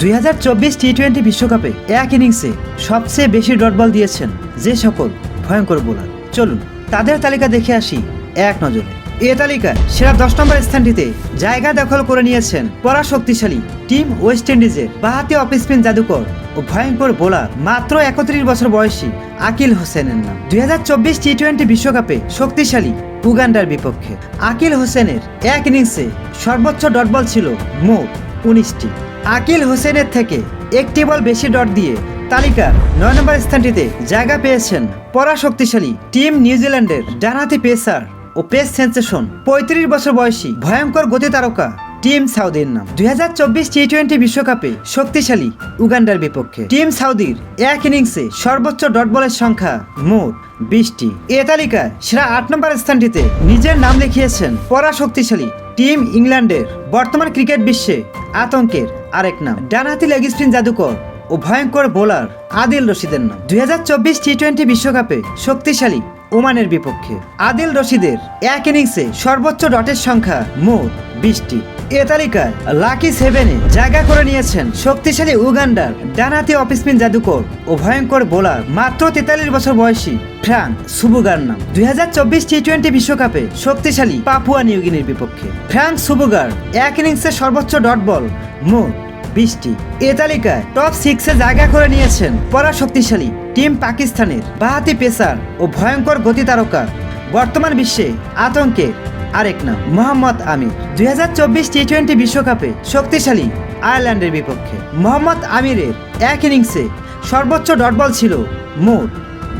দুই হাজার চব্বিশ টি টোয়েন্টি বিশ্বকাপে এক ইনিংসে সবচেয়ে বেশি ডট বল দিয়েছেন যে সকল ভয়ঙ্কর বোলার। চলুন, তাদের তালিকা দেখে আসি এক নজরে। এ তালিকায় সেরা দশ নম্বর স্থানটিতে জায়গা দখল করে নিয়েছেন পরাশক্তিশালী টিম ওয়েস্ট ইন্ডিজের বাহাতি অফ স্পিন জাদুকর ও ভয়ঙ্কর বোলার মাত্র একত্রিশ বছর বয়সী আকিল হোসেনের নাম। দুই হাজার চব্বিশ টি টোয়েন্টি বিশ্বকাপে শক্তিশালী উগান্ডার বিপক্ষে। আকিল হোসেনের এক ইনিংসে সর্বোচ্চ ডট বল ছিল মোট উনিশটি। আকিল হোসেনের থেকে একটি বল বেশি ডট দিয়ে তালিকার নয় নম্বর স্থানটিতে জায়গা পেয়েছেন পরাশক্তিশালী টিম নিউজিল্যান্ডের ডানহাতি পেসার ও পেস সেন্সেশন। পঁয়ত্রিশ বছর বয়সী ভয়ঙ্কর গতি তারকা টিম সাউদির নাম। দুই হাজার চব্বিশ টি টোয়েন্টি বিশ্বকাপে শক্তিশালী উগান্ডার বিপক্ষে। টিম সাউদির এক ইনিংসে সর্বোচ্চ ডট বলের সংখ্যা মোট বিশটি। এ তালিকায় সেরা আট নম্বর স্থানটিতে নিজের নাম লিখিয়েছেন পরাশক্তিশালী টিম ইংল্যান্ডের বর্তমান ক্রিকেট বিশ্বে আতঙ্কের আরেক নাম। ডানহাতি লেগ স্পিন জাদুকর ও ভয়ঙ্কর বোলার আদিল রশিদের নাম। দুই হাজার চব্বিশ টি টোয়েন্টি বিশ্বকাপে শক্তিশালী ওমানের বিপক্ষে। আদিল রশিদের এক ইনিংসে সর্বোচ্চ ডটের সংখ্যা মোট বিশটি। এ তালিকায় লাকি সেভেনে জায়গা করে নিয়েছেন শক্তিশালী উগান্ডার, ডানহাতি অফ স্পিন জাদুকর ও ভয়ঙ্কর বোলার মাত্র তেতাল্লিশ বছর বয়সী ফ্রাঙ্ক সুবুগার নাম দুই হাজার চব্বিশ টি টোয়েন্টি বিশ্বকাপে শক্তিশালী পাপুয়া নিউগিনির বিপক্ষে। ফ্রাঙ্ক সুবুগার এক ইনিংসে সর্বোচ্চ ডট বল মোট বিশটি। এ তালিকায় টপ সিক্সে জায়গা করে নিয়েছেন পরাশক্তিশালী টিম পাকিস্তানের বাহাতি পেসার ও ভয়ঙ্কর গতি তারকা বর্তমান বিশ্বে আতঙ্কের আরেক নাম, মোহাম্মদ আমির। দুই হাজার চব্বিশ টি টোয়েন্টি বিশ্বকাপে শক্তিশালী আয়ারল্যান্ডের বিপক্ষে। মোহাম্মদ আমিরের এক ইনিংসে সর্বোচ্চ ডট বল ছিল মোট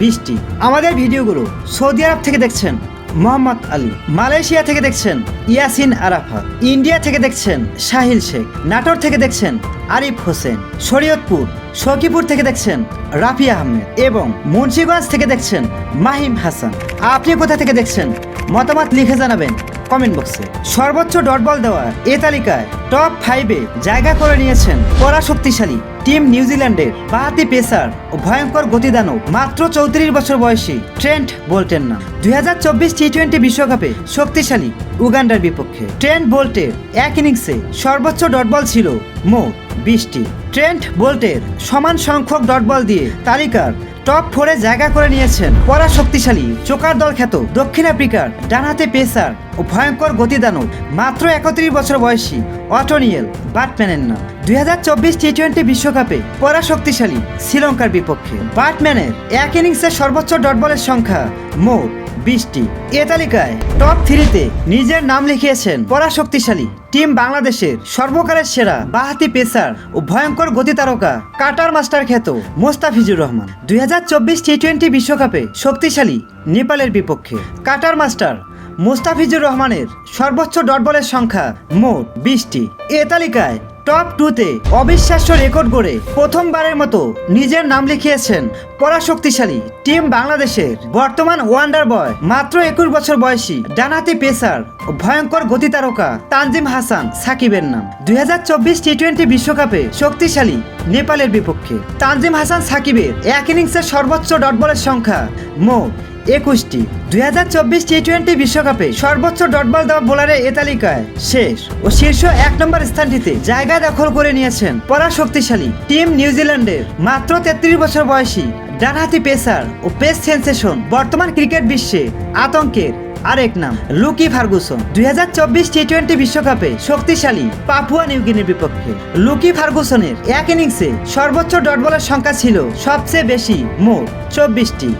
বিশটি। আমাদের ভিডিওগুলো সৌদি আরব থেকে দেখছেন মোহাম্মদ আলী, মালয়েশিয়া থেকে দেখছেন ইয়াসিন আরাফাত, ইন্ডিয়া থেকে দেখছেন সাহিল শেখ, নাটোর থেকে দেখছেন আরিফ হোসেন, শরীয়তপুর সখীপুর থেকে দেখছেন রাফি আহমেদ এবং মুন্সিগঞ্জ থেকে দেখছেন মাহিম হাসান। আপনি কোথা থেকে দেখছেন মতামত লিখে জানাবেন কমেন্ট বক্সে। সর্বোচ্চ ডট বল দেওয়া এ তালিকায় টপ ফাইভে জায়গা করে নিয়েছেন পরাশক্তিশালী টিম নিউজিল্যান্ডের বাহাতি পেসার ও ভয়ঙ্কর গতিদানব মাত্র চৌত্রিশ বছর বয়সী ট্রেন্ট বোল্টের নাম। দুই হাজার চব্বিশ টি টোয়েন্টি বিশ্বকাপে শক্তিশালী উগান্ডার বিপক্ষে। ট্রেন্ট বোল্টের এক ইনিংসে সর্বোচ্চ ডট বল ছিল মোট বিশটি। ট্রেন্ট বোল্টের সমান সংখ্যক ডট বল দিয়ে তালিকার টপ ফোরে জায়গা করে নিয়েছেন পরা শক্তিশালী চোকার দল খ্যাত দক্ষিণ আফ্রিকার ডানহাতে পেসার ও ভয়ঙ্কর গতিদানব মাত্র একত্রিশ বছর বয়সী অটোনিয়েল বাটম্যানের নাম দুই হাজার চব্বিশ টি টোয়েন্টি বিশ্বকাপে পরাশক্তিশালী শ্রীলঙ্কার বিপক্ষে। বাটম্যানের এক ইনিংসের সর্বোচ্চ ডট বলের সংখ্যা মোট বিশটি। এ তালিকায় টপ থ্রিতে নিজের নাম লিখিয়েছেন পরাশক্তিশালী টিম বাংলাদেশের সর্বকালের সেরা বাহাতি পেসার ও ভয়ঙ্কর গতি তারকা কাটার মাস্টার খ্যাত মোস্তাফিজুর রহমান। দুই হাজার চব্বিশ টি টোয়েন্টি বিশ্বকাপে শক্তিশালী নেপালের বিপক্ষে কাটার মাস্টার মোস্তাফিজুর রহমানের সর্বোচ্চ ডট বলের সংখ্যা মোট বিশটি। এ তালিকায় টপ টুতে অবিশ্বাস্য রেকর্ড গড়ে প্রথমবারের মতো নিজের নাম লিখিয়েছেন পরাশক্তিশালী টিম বাংলাদেশের বর্তমান ওয়ান্ডার বয়। মাত্র একুশ বছর বয়সী ডানাতি পেসার ভয়ঙ্কর গতি তারকা তানজিম হাসান সাকিবের নাম। দুই হাজার চব্বিশ বিশ্বকাপে শক্তিশালী নেপালের বিপক্ষে। তানজিম হাসান সাকিবের এক ইনিংসের সর্বোচ্চ ডট বলের সংখ্যা মোট একুশটি। দুই হাজার চব্বিশ টি টোয়েন্টি বিশ্বকাপে সর্বোচ্চ ডটবল দেওয়া বোলারের এ তালিকায় শেষ ও শীর্ষ এক নম্বর স্থানটিতে জায়গা দখল করে নিয়েছেন পরা শক্তিশালী টিম নিউজিল্যান্ডের মাত্র তেত্রিশ বছর বয়সী ডানহাতি পেসার ও পেস সেন্সেশন বর্তমান ক্রিকেট বিশ্বে আতঙ্কের আরেক নাম, লুকি ফার্গুসন। দুই হাজার চব্বিশ টি টোয়েন্টি বিশ্বকাপে শক্তিশালী পাপুয়া নিউগিনির বিপক্ষে। লুকি ফার্গুসনের এক ইনিংসে সর্বোচ্চ ডট বলের সংখ্যা ছিল সবচেয়ে বেশি মোট চব্বিশটি।